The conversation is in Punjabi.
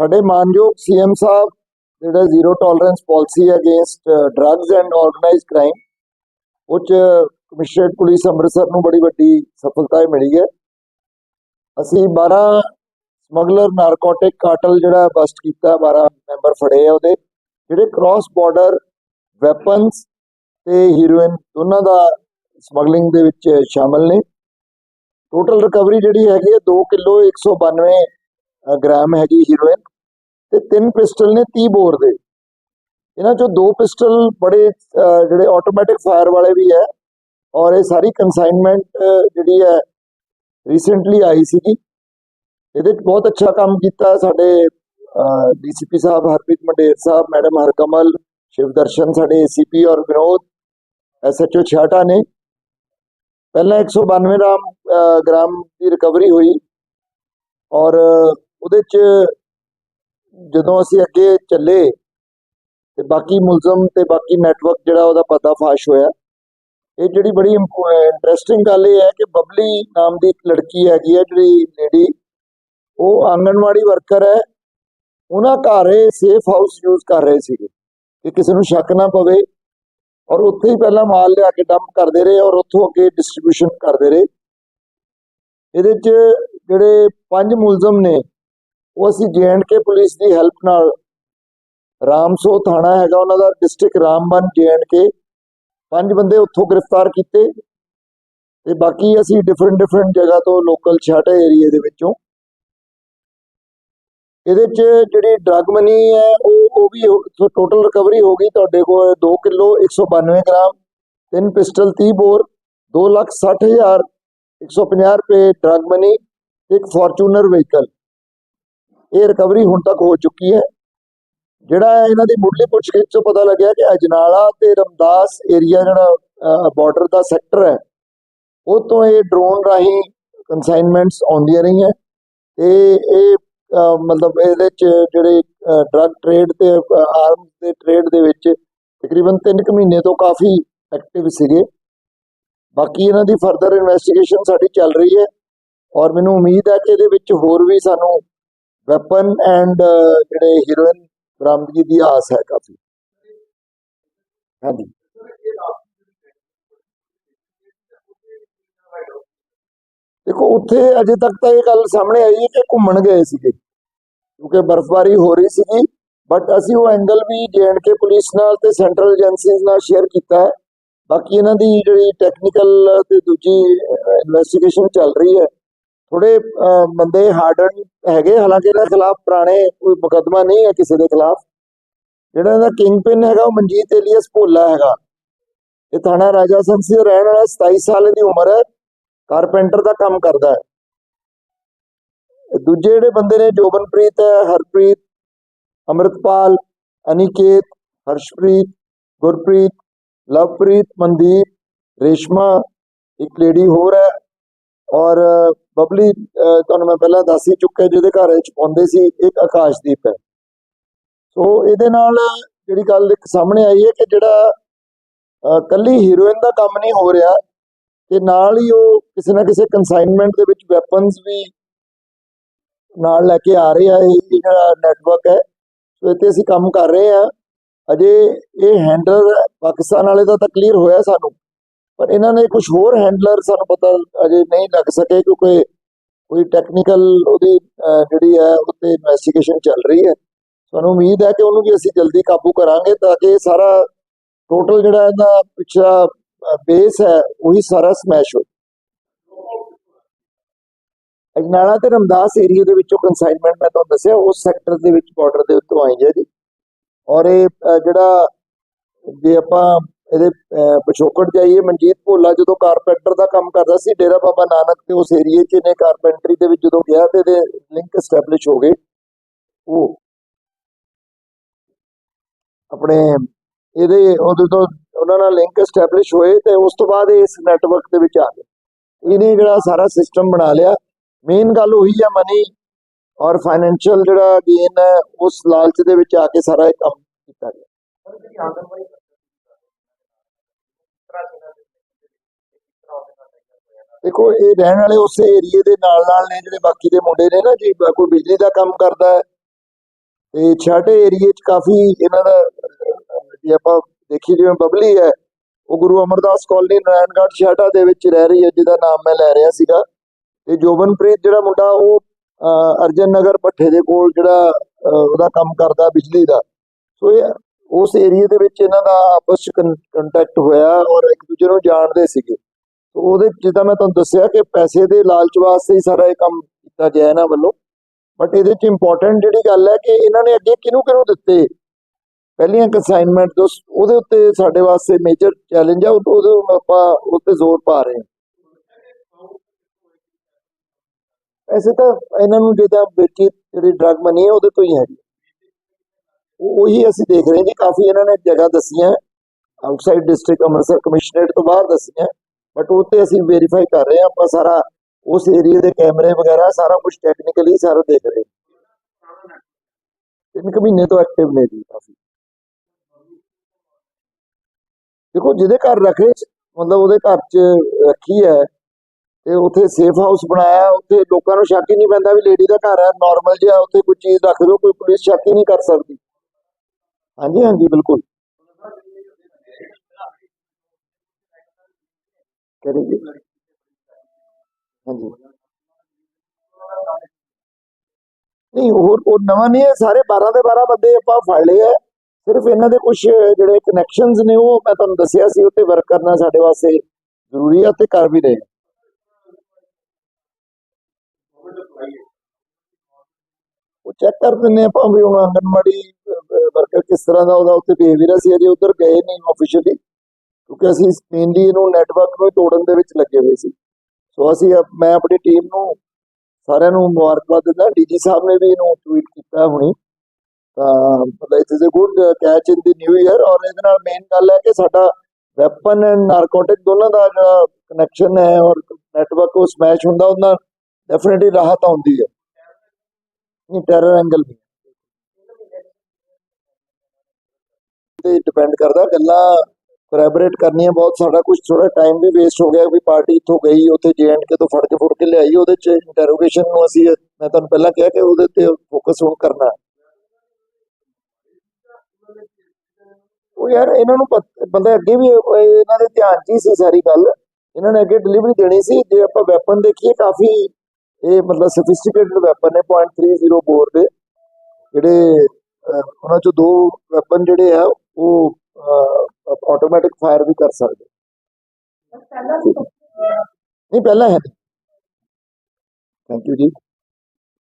ਸਾਡੇ ਮਾਨਯੋਗ ਸੀਐਮ ਸਾਹਿਬ ਜਿਹੜਾ zero tolerance policy against drugs and organized crime ਉਹ 'ਚ ਕਮਿਸ਼ਨਰੇਟ ਪੁਲਿਸ ਅੰਮ੍ਰਿਤਸਰ ਨੂੰ ਬੜੀ ਵੱਡੀ ਸਫਲਤਾ ਮਿਲੀ ਹੈ। ਅਸੀਂ 12 ਸਮਗਲਰ ਨਾਰਕੋਟਿਕ ਕਾਟਲ ਜਿਹੜਾ ਬਸਟ ਕੀਤਾ 12 ਮੈਂਬਰ ਫੜੇ ਆ ਉਹਦੇ ਜਿਹੜੇ ਕ੍ਰਾਸ ਬਾਰਡਰ ਵੈਪਨਸ ਤੇ ਹੀਰੋਇਨ ਦੋਨਾਂ ਦਾ ਸਮਗਲਿੰਗ ਦੇ ਵਿੱਚ ਸ਼ਾਮਲ ਨੇ। ਟੋਟਲ ਰਿਕਵਰੀ ਜਿਹੜੀ ਹੈਗੀ ਹੈ 2 ਕਿਲੋ 192 ਅ, ਗ੍ਰਾਮ ਹੈਗੀ ਹੀਰੋਇਨ ਤੇ ਤਿੰਨ ਪਿਸਟਲ ਨੇ 30 ਬੋਰ ਦੇ। ਇਹਨਾਂ ਚੋਂ ਦੋ ਪਿਸਟਲ ਬੜੇ ਜਿਹੜੇ ਆਟੋਮੈਟਿਕ ਫਾਇਰ ਵਾਲੇ ਵੀ ਹੈ ਔਰ ਇਹ ਸਾਰੀ ਕਨਸਾਈਨਮੈਂਟ ਜਿਹੜੀ ਹੈ ਰੀਸੈਂਟਲੀ ਆਈ ਸੀਗੀ। ਇਹਦੇ 'ਚ ਬਹੁਤ ਅੱਛਾ ਕੰਮ ਕੀਤਾ ਸਾਡੇ ਡੀਸੀਪੀ ਸਾਹਿਬ ਹਰਪ੍ਰੀਤ ਮੰਡੇਰ ਸਾਹਿਬ ਮੈਡਮ ਹਰਕਮਲ ਸ਼ਿਵਦਰਸ਼ਨ ਸਾਡੇ ਏਸੀਪੀ ਔਰ ਵਿਨੋਦ ਐਸਐਚਓ ਛਾਟਾ ਨੇ। ਪਹਿਲਾਂ 192 ਗ੍ਰਾਮ ਅ, ਗ੍ਰਾਮ ਦੀ ਰਿਕਵਰੀ ਹੋਈ ਔਰ ਉਹਦੇ 'ਚ ਜਦੋਂ ਅਸੀਂ ਅੱਗੇ ਚੱਲੇ ਤੇ ਬਾਕੀ ਮੁਲਜ਼ਮ ਤੇ ਬਾਕੀ ਨੈਟਵਰਕ ਜਿਹੜਾ ਉਹਦਾ ਪਰਦਾਫਾਸ਼ ਹੋਇਆ, ਇਹ ਜਿਹੜੀ ਬੜੀ ਇੰਟਰਸਟਿੰਗ ਗੱਲ ਇਹ ਹੈ ਕਿ ਬਬਲੀ ਨਾਮ ਦੀ ਇੱਕ ਲੜਕੀ ਹੈਗੀ ਹੈ ਜਿਹੜੀ ਲੇਡੀ ਉਹ ਆਂਗਣਵਾੜੀ ਵਰਕਰ ਹੈ, ਉਹਨਾਂ ਘਰ ਇਹ ਸੇਫ ਹਾਊਸ ਯੂਜ਼ ਕਰ ਰਹੇ ਸੀਗੇ ਕਿ ਕਿਸੇ ਨੂੰ ਸ਼ੱਕ ਨਾ ਪਵੇ ਔਰ ਉੱਥੇ ਹੀ ਪਹਿਲਾਂ ਮਾਲ ਲਿਆ ਕੇ ਡੰਪ ਕਰਦੇ ਰਹੇ ਔਰ ਉੱਥੋਂ ਅੱਗੇ ਡਿਸਟ੍ਰੀਬਿਊਸ਼ਨ ਕਰਦੇ ਰਹੇ। ਇਹਦੇ 'ਚ ਜਿਹੜੇ ਪੰਜ ਮੁਲਜ਼ਮ ਨੇ ਉਹ ਅਸੀਂ ਕੇ ਪੁਲਿਸ ਦੀ ਹੈਲਪ ਨਾਲ ਰਾਮਸੋ ਥਾਣਾ ਹੈਗਾ ਉਹਨਾਂ ਦਾ ਡਿਸਟ੍ਰਿਕਟ ਰਾਮਬਨ ਕੇ ਪੰਜ ਬੰਦੇ ਉੱਥੋਂ ਗ੍ਰਿਫਤਾਰ ਕੀਤੇ ਤੇ ਬਾਕੀ ਅਸੀਂ ਡਿਫਰੈਂਟ ਡਿਫਰੈਂਟ ਜਗ੍ਹਾ ਤੋਂ ਲੋਕਲ ਛਾਟਾ ਏਰੀਏ ਦੇ ਵਿੱਚੋਂ। ਇਹਦੇ 'ਚ ਜਿਹੜੀ ਡਰਗ ਮਨੀ ਹੈ, ਉਹ ਉਹ ਵੀ ਟੋਟਲ ਰਿਕਵਰੀ ਹੋ ਗਈ ਤੁਹਾਡੇ ਕੋਲ 2 ਕਿਲੋ 192 ਗ੍ਰਾਮ, ਤਿੰਨ ਪਿਸਟਲ 30 ਬੋਰ 2 ਲੱਖ 60 ਹਜ਼ਾਰ 150 ਰੁਪਏ ਡਰਗ ਮਨੀ ਇੱਕ ਫੋਰਚੂਨਰ ਵਹੀਕਲ ਇਹ ਰਿਕਵਰੀ ਹੁਣ ਤੱਕ ਹੋ ਚੁੱਕੀ ਹੈ। ਜਿਹੜਾ ਇਹਨਾਂ ਦੀ ਮੁੱਢਲੀ ਪੁੱਛਗਿੱਛ ਤੋਂ ਪਤਾ ਲੱਗਿਆ ਕਿ ਅਜਨਾਲਾ ਤੇ ਰਮਦਾਸ ਏਰੀਆ ਜਿਹੜਾ ਬਾਰਡਰ ਦਾ ਸੈਕਟਰ ਹੈ, ਉਹ ਤੋਂ ਇਹ ਡਰੋਨ ਰਾਹੀਂ ਕਨਸਾਈਨਮੈਂਟਸ ਆਉਂਦੀਆਂ ਰਹੀਆਂ। ਤੇ ਇਹ ਮਤਲਬ ਇਹਦੇ ਚ ਜਿਹੜੇ ਡਰੱਗ ਟ੍ਰੇਡ ਤੇ ਆਰਮਸ ਦੇ ਟ੍ਰੇਡ ਦੇ ਵਿੱਚ ਤਕਰੀਬਨ 3 ਕੁ ਮਹੀਨੇ ਤੋਂ ਕਾਫੀ ਐਕਟਿਵ ਸੀਗੇ। ਬਾਕੀ ਇਹਨਾਂ ਦੀ ਫਰਦਰ ਇਨਵੈਸਟੀਗੇਸ਼ਨ ਸਾਡੀ ਚੱਲ ਰਹੀ ਹੈ। ਔਰ ਮੈਨੂੰ ਉਮੀਦ ਹੈ ਕਿ ਇਹਦੇ ਵਿੱਚ ਹੋਰ ਵੀ ਸਾਨੂੰ ਵੈਪਨ ਐਂਡ uh, ਜਿਹੜੇ ਹੀਰੋਇਨ ਬਰਾਮਦਗੀ ਦੀ ਆਸ ਹੈ ਕਾਫੀ। ਹਾਂਜੀ। ਦੇਖੋ, ਉੱਥੇ ਅਜੇ ਤੱਕ ਤਾਂ ਇਹ ਗੱਲ ਸਾਹਮਣੇ ਆਈ ਹੈ ਕਿ ਘੁੰਮਣ ਗਏ ਸੀਗੇ। ਕਿਉਂਕਿ ਬਰਫ਼ਬਾਰੀ ਹੋ ਰਹੀ ਸੀਗੀ ਬਟ ਅਸੀਂ ਉਹ ਐਂਗਲ ਵੀ ਕੇ ਪੁਲਿਸ ਨਾਲ ਤੇ ਸੈਂਟਰਲ ਏਜੰਸੀਜ਼ ਨਾਲ ਸ਼ੇਅਰ ਕੀਤਾ ਹੈ। ਬਾਕੀ ਇਹਨਾਂ ਦੀ ਜਿਹੜੀ ਟੈਕਨੀਕਲ ਤੇ ਦੂਜੀ ਇਨਵੈਸਟੀਗੇਸ਼ਨ ਚੱਲ ਰਹੀ ਹੈ ਥੋੜੇ ਬੰਦੇ ਹਾਰਡਨ ਹੈਗੇ, ਹਾਲਾਂਕਿ ਇਹਨਾਂ ਖਿਲਾਫ ਪੁਰਾਣੇ ਕੋਈ ਮੁਕੱਦਮਾ ਨਹੀਂ ਹੈ ਕਿਸੇ ਦੇ ਖਿਲਾਫ। ਜਿਹੜਾ ਇਹਦਾ ਕਿੰਗ ਪਿਨ ਹੈਗਾ, ਉਹ ਮਨਜੀਤ ਏਲੀਅਸ ਭੋਲਾ ਹੈਗਾ। ਇਹ ਥਾਣਾ ਰਾਜਾ ਸੰਸੀ ਦਾ ਰਹਿਣ ਵਾਲਾ 27 ਸਾਲ ਦੀ ਉਮਰ ਹੈ। ਕਾਰਪੈਂਟਰ ਦਾ ਕੰਮ ਕਰਦਾ ਹੈ। ਦੂਜੇ ਜਿਹੜੇ ਬੰਦੇ ਨੇ, ਜੋਬਨਪ੍ਰੀਤ ਹੈ, ਹਰਪ੍ਰੀਤ, ਅਮਰਿਤਪਾਲ, ਅਨਿਕੇਤ, ਹਰਸ਼ਪ੍ਰੀਤ, ਗੁਰਪ੍ਰੀਤ, ਲਵਪ੍ਰੀਤ, ਮਨਦੀਪ, ਰੇਸ਼ਮਾ, ਇੱਕ ਲੇਡੀ ਹੋਰ ਹੈ। ਔਰ ਬਬਲੀ ਤੁਹਾਨੂੰ ਮੈਂ ਪਹਿਲਾਂ ਦੱਸ ਹੀ ਚੁੱਕਿਆ ਜਿਹਦੇ ਘਰ ਵਿੱਚ ਪਾਉਂਦੇ ਸੀ, ਇੱਕ ਆਕਾਸ਼ਦੀਪ ਹੈ। ਸੋ ਇਹਦੇ ਨਾਲ ਜਿਹੜੀ ਗੱਲ ਇੱਕ ਸਾਹਮਣੇ ਆਈ ਹੈ ਕਿ ਜਿਹੜਾ ਕੱਲੀ ਹੀਰੋਇਨ ਦਾ ਕੰਮ ਨਹੀਂ ਹੋ ਰਿਹਾ, ਤੇ ਨਾਲ ਹੀ ਉਹ ਕਿਸੇ ਨਾ ਕਿਸੇ ਕਨਸਾਈਨਮੈਂਟ ਦੇ ਵਿੱਚ ਵੈਪਨਸ ਵੀ ਨਾਲ ਲੈ ਕੇ ਆ ਰਹੇ ਆ, ਇਹ ਜਿਹੜਾ ਨੈਟਵਰਕ ਹੈ। ਸੋ ਇੱਥੇ ਅਸੀਂ ਕੰਮ ਕਰ ਰਹੇ ਆ। ਅਜੇ ਇਹ ਹੈਂਡਲਰ ਪਾਕਿਸਤਾਨ ਵਾਲੇ ਦਾ ਤਾਂ ਕਲੀਅਰ ਹੋਇਆ ਸਾਨੂੰ। ਪਰ ਇਹਨਾਂ ਨੇ ਕੁਝ ਹੋਰ ਹੈਂਡਲਰ ਸਾਨੂੰ ਪਤਾ ਅਜੇ ਨਹੀਂ ਲੱਗ ਸਕੇ ਕਿਉਂਕਿ ਕੋਈ ਟੈਕਨੀਕਲ ਉਹਦੀ ਜਿਹੜੀ ਹੈ ਉੱਤੇ ਇਨਵੈਸਟੀਗੇਸ਼ਨ ਚੱਲ ਰਹੀ ਹੈ। ਸਾਨੂੰ ਉਮੀਦ ਹੈ ਕਿ ਉਹਨੂੰ ਵੀ ਅਸੀਂ ਜਲਦੀ ਕਾਬੂ ਕਰਾਂਗੇ ਤਾਂ ਕਿ ਸਾਰਾ ਟੋਟਲ ਜਿਹੜਾ ਇਹਦਾ ਪਿਛਲਾ ਬੇਸ ਹੈ, ਉਹੀ ਸਾਰਾ ਸਮੈਸ਼ ਹੋ ਅਜਨਾਲਾ ਤੇ ਰਮਦਾਸ ਏਰੀਆ ਦੇ ਵਿੱਚੋਂ ਕੰਸਾਈਨਮੈਂਟ ਮੈਂ ਤੁਹਾਨੂੰ ਦੱਸਿਆ, ਉਸ ਸੈਕਟਰ ਦੇ ਵਿੱਚ ਬਾਰਡਰ ਦੇ ਉੱਤੋਂ ਆਈ ਹੈ ਜੀ। ਔਰ ਇਹ ਜਿਹੜਾ ਜੇ ਆਪਾਂ ਇਹਦੇ ਪਿਛੋਕੜ ਜਾਈਏ ਮਨਜੀਤ ਭੋਲਾ, ਜਦੋਂ ਕਾਰਪੈਂਟਰ ਦਾ ਕੰਮ ਕਰਦਾ ਸੀ, ਡੇਰਾ ਬਾਬਾ ਨਾਨਕ ਤੇ ਉਸ ਏਰੀਏ 'ਚ ਇਹਨੇ ਕਾਰਪੈਂਟਰੀ ਦੇ ਵਿੱਚ ਜਦੋਂ ਗਿਆ ਤੇ ਇਹਦੇ ਲਿੰਕ ਐਸਟੈਬਲਿਸ਼ ਹੋ ਗਏ। ਉਹ ਆਪਣੇ ਇਹਦੇ, ਉਹਦੇ ਤੋਂ ਉਹਨਾਂ ਨਾਲ ਲਿੰਕ ਐਸਟੈਬਲਿਸ਼ ਹੋਏ ਤੇ ਉਸ ਤੋਂ ਬਾਅਦ ਇਸ ਨੈਟਵਰਕ ਦੇ ਵਿੱਚ ਆ ਗਏ। ਇਹਨੇ ਜਿਹੜਾ ਸਾਰਾ ਸਿਸਟਮ ਬਣਾ ਲਿਆ। ਮੇਨ ਗੱਲ ਉਹੀ ਆ ਮਨੀ ਔਰ ਫਾਈਨੈਂਸ਼ੀਅਲ ਜਿਹੜਾ ਗੇਨ ਹੈ, ਉਸ ਲਾਲਚ ਦੇ ਵਿੱਚ ਆ ਕੇ ਸਾਰਾ ਇਹ ਕੰਮ ਕੀਤਾ ਗਿਆ। ਦੇਖੋ, ਇਹ ਰਹਿਣ ਵਾਲੇ ਉਸੇ ਏਰੀਏ ਦੇ ਨਾਲ ਨਾਲ ਨੇ ਜਿਹੜੇ ਬਾਕੀ ਦੇ ਮੁੰਡੇ ਨੇ ਨਾ, ਜੀ, ਕੋਈ ਬਿਜਲੀ ਦਾ ਕੰਮ ਕਰਦਾ ਹੈ। ਤੇ ਛਾਟੇ ਏਰੀਏ 'ਚ ਕਾਫੀ ਇਹਨਾਂ ਦਾ ਜੇ ਆਪਾਂ ਦੇਖੀ ਜਿਵੇਂ ਬਬਲੀ ਹੈ, ਉਹ ਗੁਰੂ ਅਮਰਦਾਸ ਕਾਲਨੀ, ਨਾਰਾਇਣਗੜ੍ਹ, ਛਾਟਾ ਦੇ ਵਿੱਚ ਰਹਿ ਰਹੀ ਹੈ, ਜਿਹਦਾ ਨਾਮ ਮੈਂ ਲੈ ਰਿਹਾ ਸੀਗਾ। ਤੇ ਜੋਬਨਪ੍ਰੀਤ ਜਿਹੜਾ ਮੁੰਡਾ, ਉਹ ਅਰਜਨ ਨਗਰ ਭੱਠੇ ਦੇ ਕੋਲ ਜਿਹੜਾ ਉਹਦਾ ਕੰਮ ਕਰਦਾ ਬਿਜਲੀ ਦਾ। ਸੋ ਇਹ ਉਸ ਏਰੀਏ ਦੇ ਵਿੱਚ ਇਹਨਾਂ ਦਾ ਆਪਸ ਚ ਕੰਟੈਕਟ ਹੋਇਆ ਔਰ ਇੱਕ ਦੂਜੇ ਨੂੰ ਜਾਣਦੇ ਸੀਗੇ। ਉਹਦੇ ਜਿੱਦਾਂ ਮੈਂ ਤੁਹਾਨੂੰ ਦੱਸਿਆ ਕਿ ਪੈਸੇ ਦੇ ਲਾਲਚ ਵਾਸਤੇ ਹੀ ਸਾਰਾ ਇਹ ਕੰਮ ਕੀਤਾ ਗਿਆ ਇਹਨਾਂ ਵੱਲੋਂ। ਬਟ ਇਹਦੇ 'ਚ ਇੰਪੋਰਟੈਂਟ ਜਿਹੜੀ ਗੱਲ ਹੈ ਕਿ ਇਹਨਾਂ ਨੇ ਅੱਗੇ ਕਿਹਨੂੰ ਕਿਹਨੂੰ ਦਿੱਤੇ? ਪਹਿਲੀਆਂ ਕਨਸਾਈਨਮੈਂਟ ਦੋ ਉਹਦੇ ਉੱਤੇ ਸਾਡੇ ਵਾਸਤੇ ਮੇਜਰ ਚੈਲੰਜ ਆ ਉਹਦੇ ਆਪਾਂ ਉੱਤੇ ਜ਼ੋਰ ਪਾ ਰਹੇ ਹਾਂ। ਐਸੇ ਤਾਂ ਇਹਨਾਂ ਨੂੰ ਜਿੱਦਾਂ ਵੇਚੀ ਜਿਹੜੀ ਡਰਗ ਮਨੀ ਹੈ ਉਹਦੇ ਤੋਂ ਹੀ ਹੈ ਉਹੀ ਅਸੀਂ ਦੇਖ ਰਹੇ ਹਾਂ ਜੀ, ਕਾਫੀ ਇਹਨਾਂ ਨੇ ਜਗ੍ਹਾ ਦੱਸੀਆਂ। ਆਊਟਸਾਈਡ ਡਿਸਟ੍ਰਿਕਟ ਅੰਮ੍ਰਿਤਸਰ ਕਮਿਸ਼ਨਰੇਟ ਤੋਂ ਬਾਹਰ ਦੱਸੀਆਂ। ਬਟ ਉਹ ਤੇ ਅਸੀਂ ਵੈਰੀਫਾਈ ਕਰ ਰਹੇ ਹਾਂ, ਆਪਾਂ ਸਾਰਾ ਉਸ ਏਰੀਆ ਦੇ ਕੈਮਰੇ ਵਗੈਰਾ, ਸਾਰਾ ਕੁਝ ਟੈਕਨੀਕਲੀ ਸਾਰਾ ਦੇਖ ਰਹੇ ਤਿੰਨ ਕੁ ਮਹੀਨੇ ਤੋਂ ਐਕਟਿਵ ਨੇ ਜੀ ਕਾਫੀ। ਦੇਖੋ, ਜਿਹਦੇ ਘਰ ਰੱਖੇ, ਮਤਲਬ ਉਹਦੇ ਘਰ 'ਚ ਰੱਖੀ ਹੈ, ਤੇ ਉੱਥੇ ਸੇਫ ਹਾਊਸ ਬਣਾਇਆ, ਉੱਥੇ ਲੋਕਾਂ ਨੂੰ ਸ਼ੱਕ ਹੀ ਨਹੀਂ ਪੈਂਦਾ ਵੀ ਲੇਡੀ ਦਾ ਘਰ ਹੈ ਨਾਰਮਲ ਜਿਹਾ, ਉੱਥੇ ਕੋਈ ਚੀਜ਼ ਰੱਖ ਦਿਓ ਕੋਈ ਪੁਲਿਸ ਸ਼ੱਕ ਹੀ ਨਹੀਂ ਕਰ ਸਕਦੀ। ਹਾਂਜੀ ਹਾਂਜੀ, ਬਿਲਕੁਲ। ਕਰੇਗੀ। ਹਾਂਜੀ। ਨਹੀਂ ਉਹ ਉਹ ਨਵਾਂ ਨਹੀਂ ਹੈ, ਸਾਰੇ 12 ਦੇ 12 ਬੰਦੇ ਆਪਾਂ ਫੜ ਲਏ ਆ ਸਿਰਫ ਇਹਨਾਂ ਦੇ ਕੁਝ ਜਿਹੜੇ ਕਨੈਕਸ਼ਨਸ ਨੇ, ਉਹ ਮੈਂ ਤੁਹਾਨੂੰ ਦੱਸਿਆ ਸੀ ਉੱਤੇ ਵਰਕ ਕਰਨਾ ਸਾਡੇ ਵਾਸਤੇ ਜ਼ਰੂਰੀ ਹੈ ਤੇ ਕਰ ਵੀ ਰਹੇ ਹਾਂ। ਉਹ ਚੈੱਕ ਕਰ ਦਿੰਦੇ ਆਪਾਂ ਵੀ ਹੁਣ ਆਂਗਨਵਾੜੀ ਵਰਕਰ ਕਿਸ ਤਰ੍ਹਾਂ ਦਾ ਉਹਦਾ ਉੱਤੇ ਬਿਹੇਵੀਅਰ ਅਸੀਂ ਅਜੇ ਉਧਰ ਗਏ ਨਹੀਂ ਆਫੀਸ਼ੀਅਲੀ ਕਿਉਂਕਿ ਅਸੀਂ ਮੇਨਲੀ ਇਹਨੂੰ ਨੈਟਵਰਕ ਨੂੰ ਤੋੜਨ ਦੇ ਵਿੱਚ ਲੱਗੇ ਹੋਏ ਸੀ। ਸੋ ਅਸੀਂ ਮੈਂ ਆਪਣੀ ਟੀਮ ਨੂੰ ਸਾਰਿਆਂ ਨੂੰ ਮੁਬਾਰਕਬਾਦ ਦਿੰਦਾ। ਡੀਜੀ ਸਾਹਿਬ ਨੇ ਵੀ ਇਹਨੂੰ ਟਵੀਟ ਕੀਤਾ ਹੁਣੀ। ਤਾਂ ਮਤਲਬ it is a good catch in the new year ਔਰ ਇਹਦੇ ਨਾਲ ਮੇਨ ਗੱਲ ਹੈ ਕਿ ਸਾਡਾ ਵੈਪਨ ਐਂਡ ਨਾਰਕੋਟਿਕ ਦੋਨਾਂ ਦਾ ਜਿਹੜਾ ਕਨੈਕਸ਼ਨ ਹੈ ਔਰ ਨੈਟਵਰਕ ਉਹ ਸਮੈਸ਼ ਹੁੰਦਾ, ਉਹਨਾਂ ਡੈਫੀਨਿਟਲੀ ਰਾਹਤ ਆਉਂਦੀ ਹੈ। ਨਹੀਂ ਟੈਰਰ ਐਂਗਲ ਵੀ ਤੇ ਡਿਪੈਂਡ ਕਰਦਾ ਗੱਲਾਂ ਕੋਲੈਬੋਰੇਟ ਕਰਨੀਆਂ ਬਹੁਤ, ਸਾਡਾ ਕੁਝ ਥੋੜਾ ਟਾਈਮ ਵੀ ਵੇਸਟ ਹੋ ਗਿਆ ਵੀ ਪਾਰਟੀ ਇੱਥੋਂ ਗਈ, ਉੱਥੇ ਕੇ ਤੋਂ ਫੜ ਕੇ ਫੁੜ ਕੇ ਲਿਆਈ, ਉਹਦੇ ਚ ਇੰਟਰੋਗੇਸ਼ਨ ਨੂੰ ਅਸੀਂ, ਮੈਂ ਤੁਹਾਨੂੰ ਪਹਿਲਾਂ ਕਿਹਾ ਕਿ ਉਹਦੇ ਤੇ ਫੋਕਸ ਹੁਣ ਕਰਨਾ ਉਹ ਯਾਰ ਇਹਨਾਂ ਨੂੰ ਪਤ- ਬੰਦਾ ਅੱਗੇ ਵੀ ਇਹਨਾਂ ਦੇ ਧਿਆਨ 'ਚ ਹੀ ਸੀ ਸਾਰੀ ਗੱਲ। ਇਹਨਾਂ ਨੇ ਅੱਗੇ ਡਿਲੀਵਰੀ ਦੇਣੀ ਸੀ, ਜੇ ਆਪਾਂ ਵੈਪਨ ਦੇਖੀਏ ਕਾਫੀ, ਇਹ ਮਤਲਬ ਸਫਿਸਟੀਕੇਟਡ ਵੈਪਨ ਨੇ .30 ਬੋਰ ਦੇ। ਜਿਹੜੇ ਉਹਨਾਂ ਚੋਂ ਦੋ ਵੈਪਨ ਜਿਹੜੇ ਆ, ਉਹ ਆਟੋਮੈਟਿਕ ਫਾਇਰ ਵੀ ਕਰ ਸਕਦੇ। ਨਹੀਂ ਪਹਿਲਾਂ ਹੈ। ਥੈਂਕ ਯੂ ਜੀ।